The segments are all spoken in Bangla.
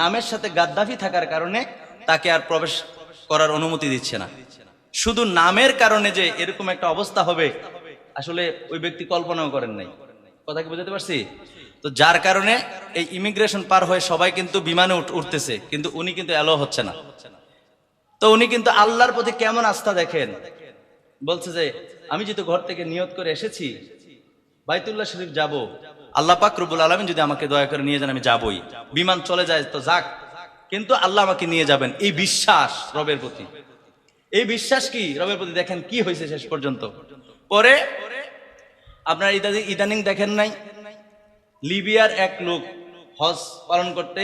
নামের সাথে গাদ্দাফি থাকার কারণে তাকে আর প্রবেশ করার অনুমতি দিচ্ছে না। শুধু নামের কারণে যে এরকম একটা অবস্থা হবে, আসলে ওই ব্যক্তি কল্পনাও করেন নাই। কথা কি বুঝতে পারছি? তো যার কারণে এই ইমিগ্রেশন পার হয়ে সবাই কিন্তু বিমানে উঠতেছে, কিন্তু উনি কিন্তু অ্যালো হচ্ছে না। তো উনি কিন্তু আল্লাহর প্রতি কেমন আস্থা দেখেন? বলছে যে, আমি যেহেতু ঘর থেকে নিয়ত করে এসেছি, বাইতুল্লাহ শরীফ যাব আল্লাহ পাক আলমিন যদি আমাকে দয়া করে নিয়ে যান, আমি যাবই। বিমান চলে যায় তো যাক। কিন্তু আল্লাহ আমাকে নিয়ে যাবেন। এই বিশ্বাস রবের প্রতি। এই বিশ্বাস কি? রবের প্রতি দেখেন কি হয়েছে শেষ পর্যন্ত। পরে আপনার ইদানি ইদানিং দেখেন নাই? লিবিয়ার এক লোক হজ পালন করতে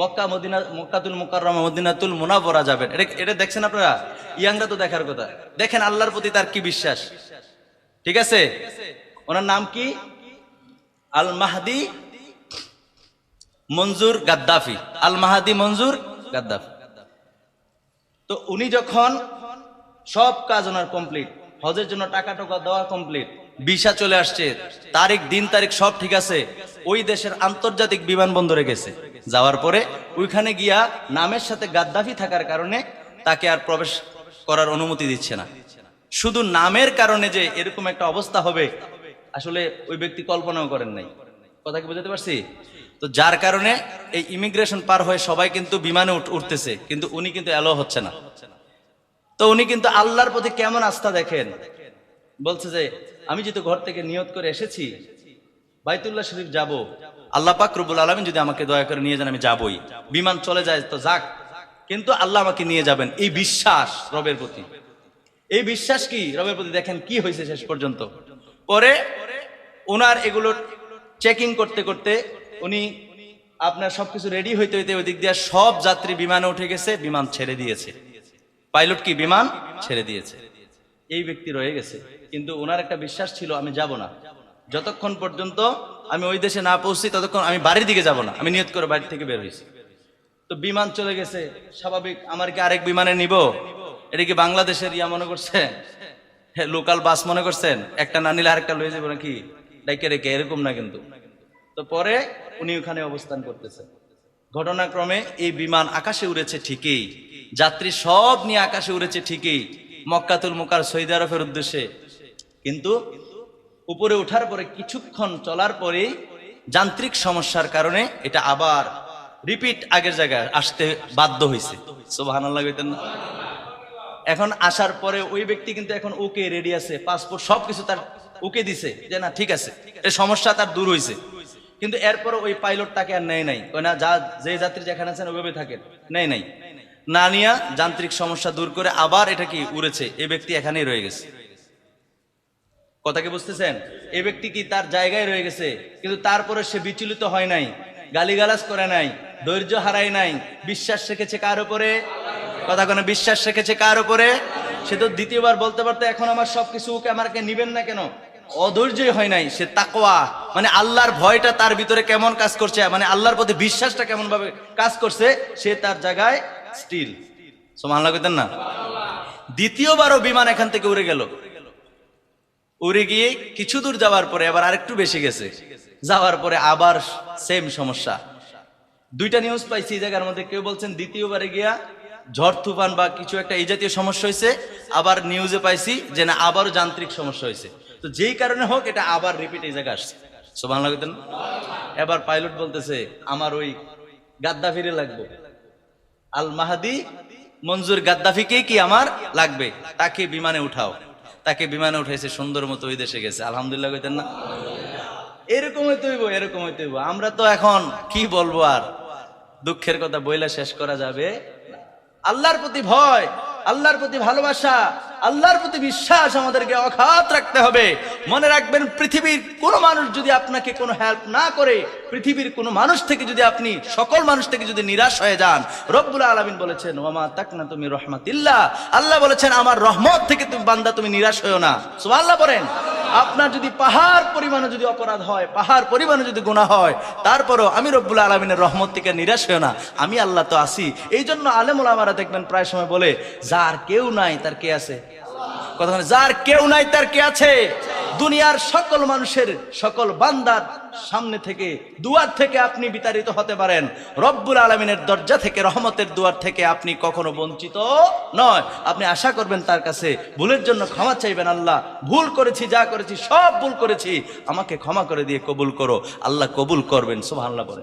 মক্কা মদিনা মক্কাতুল মুকাররমা, মদিনাতুল মুনাবরা যাবেন। এটা এটা দেখছেন আপনারা? ইয়াংরা তো দেখার কথা। দেখেন আল্লাহর প্রতি তার কি বিশ্বাস? ঠিক আছে? ওনার নাম কি? আল মাহদি মঞ্জুর গাদ্দাফি। আল মাহাদি মঞ্জুর গাদ্দাফি। তো উনি যখন সব কাজ ওনার কমপ্লিট হজের জন্য টাকা টাকা দেওয়া কমপ্লিট ভিসা চলে আসছে, তারিখ, দিন তারিখ সব ঠিক আছে, ওই দেশের আন্তর্জাতিক বিমানবন্দরে গেছে। যাওয়ার পরে ওইখানে গিয়া নামের সাথে গাদ্দাফি থাকার কারণে তাকে আর প্রবেশ করার অনুমতি দিচ্ছে না। শুধু নামের কারণে যে এরকম একটা অবস্থা হবে আসলে ওই ব্যক্তি কল্পনাও করেন নাই। কথা কি বুঝতে পারছি? তো যার কারণে এই ইমিগ্রেশন পার হয়ে সবাই কিন্তু বিমানে উঠতেছে, কিন্তু উনি কিন্তু অ্যালো হচ্ছে না। তো উনি কিন্তু আল্লাহর প্রতি কেমন আস্থা দেখেন? বলছে যে, আমি যেহেতু ঘর থেকে নিয়ত করে এসেছি, বাইতুল্লাহ শরীফ যাব। আল্লাহ পাক রুবুল আলমিন যদি আমাকে দয়া করে নিয়ে যান, আমি যাবই। বিমান চলে যায় তো যাক, কিন্তু আল্লাহ আমাকে নিয়ে যাবেন। এই বিশ্বাস রবের প্রতি। এই বিশ্বাস কি? রবের প্রতি দেখেন কি হয়েছে শেষ পর্যন্ত। পরে ওনার এগুলো চেকিং করতে করতে উনি আপনার সবকিছু রেডি হইতে হইতে ওই দিক দিয়ে সব যাত্রী বিমানে উঠে গেছে, বিমান ছেড়ে দিয়েছে। পাইলট কি? বিমান ছেড়ে দিয়েছে। এই ব্যক্তি রয়ে গেছে। কিন্তু ওনার একটা বিশ্বাস ছিল, আমি যাব না। যতক্ষণ পর্যন্ত আমি ওই দেশে না পৌঁছি, ততক্ষণ আমি বাড়ির দিকে যাব না। আমি নিয়ত করে বাড়ি থেকে বের হয়েছি। তো বিমান চলে গেছে। স্বাভাবিক, আমার কি আরেক বিমানে নিব? এটা কি বাংলাদেশের ইয়া মনে করছেন? লোকাল বাস মনে করছেন? একটা না নিলে আরেকটা লয়ে যাব নাকি? ডাইকে রেখে এরকম না কিন্তু। তো পরে উনি ওখানে অবস্থান করতেছে। ঘটনাক্রমে এই বিমান আকাশে উড়েছে ঠিকই। যাত্রী সব নিয়ে আকাশে উড়েছে ঠিকই। মক্কাতুল মুকার সৌদি আরবের উদ্দেশ্যে। কিন্তু উপরে ওঠার পরে কিছুক্ষণ চলার পরেই যান্ত্রিক সমস্যার কারণে এটা আবার রিপিট আগের জায়গায় আসতে বাধ্য হয়েছে না। এখন আসার পরে ওই ব্যক্তি কিন্তু এখন ওকে রেডি আছে। পাসপোর্ট সবকিছু তার ওকে দিছে যে, না, ঠিক আছে। এই সমস্যা তার দূর হয়েছে কিন্তু এরপর ওই পাইলট তাকে আর নেয় নাই। ওই না, যা যে যাত্রী যেখানে আছেন, ওইভাবে থাকেন। নেয় নাই। না নিয়া যান্ত্রিক সমস্যা দূর করে আবার এটা কি উড়েছে? এই ব্যক্তি এখানেই রয়ে গেছে। কথা কি বুঝতেছেন? এই ব্যক্তি কি তার জায়গায় রয়ে গেছে? কিন্তু তারপরে সে বিচলিত হয় নাই, গালিগালাজ করে নাই, ধৈর্য হারায় নাই। বিশ্বাস রেখেছে কার উপরে? কথা কোনো বিশ্বাস রেখেছে কার উপরে? সে তো দ্বিতীয়বার বলতে পারতো, এখন আমার সবকিছু ওকে আমাকে নিবেন না কেন? অধৈর্যই হয় নাই, সে তাকোয়া মানে আল্লাহর ভয়টা তার ভিতরে কেমন কাজ করছে মানে আল্লাহর প্রতি বিশ্বাসটা কেমন ভাবে কাজ করছে, সে তার জায়গায় স্টিল লাগতেন না? দ্বিতীয়বারও বিমান এখান থেকে উড়ে গেল। উড়ে গিয়ে কিছু দূর যাওয়ার পরে আবার আরেকটু বেশি গেছে। যাওয়ার পরে আবার সেম সমস্যা। দুইটা নিউজ পাইছি, এই জায়গার মধ্যে কেউ বলছেন দ্বিতীয়বারে গিয়া ঝড়, তুফান বা কিছু একটা এই জাতীয় সমস্যা হয়েছে আবার নিউজে পাইছি যে না, আবারও যান্ত্রিক সমস্যা হয়েছে তো যেই কারণে হোক, এটা আবার রিপিট এই জায়গায় আসছে। সো বাংলা কইতেন না? এবার পাইলট বলতেছে, আমার ওই গাদ্দাফিরে লাগবে। আল মাহাদি মঞ্জুর গাদ্দাফিকে কি আমার লাগবে? তাকে বিমানে উঠাও। তাকে বিমানে উঠাইছে, সুন্দর মতো ওই দেশে গেছে। আলহামদুলিল্লাহ কইতেন না? এরকম হইতে হইব, এরকম হইতে হইব। আমরা তো এখন কি বলব আর? দুঃখের কথা বইলা শেষ করা যাবে আল্লাহর প্রতি ভয়, আল্লাহর প্রতি ভালোবাসা আল্লাহর প্রতি বিশ্বাস আমাদেরকে অখাত রাখতে হবে। মনে রাখবেন, পৃথিবীর কোনো মানুষ যদি আপনাকে কোনো হেল্প না করে, পৃথিবীর কোনো মানুষ থেকে যদি আপনি, সকল মানুষ থেকে যদি নিরাশ হয়ে যান, রব্বুল আলমিন বলেছেন ওমা তাক না তুমি রহমাতিল্লাহ। আল্লাহ বলেছেন, আমার রহমত থেকে তুমি বান্দা তুমি নিরাশ হয়েও না। সুবহানাল্লাহ বলেন। আপনার যদি পাহাড় পরিমাণে যদি অপরাধ হয়, পাহাড় পরিমাণে যদি গুণা হয়, তারপরও আমি রব্বুল আলমিনের রহমত থেকে নিরাশ হয়েও না। আমি আল্লাহ তো আসি এই জন্য আলেমুল আমারা দেখবেন প্রায় সময় বলে, যার কেউ নাই তার কে আছে? কথা যার কেউ নাই তার কে আছে? দুনিয়ার সকল মানুষের সকল বান্দার সামনে থেকে, দুয়ার থেকে আপনি বিতাড়িত হতে পারেন। রব্বুল আলমিনের দরজা থেকে, রহমতের দুয়ার থেকে আপনি কখনো বঞ্চিত নয়। আপনি আশা করবেন তার কাছে ভুলের জন্য ক্ষমা চাইবেন আল্লাহ। ভুল করেছি, যা করেছি, সব ভুল করেছি। আমাকে ক্ষমা করে দিয়ে কবুল করো। আল্লাহ কবুল করবেন, সুবহানাল্লাহ বলে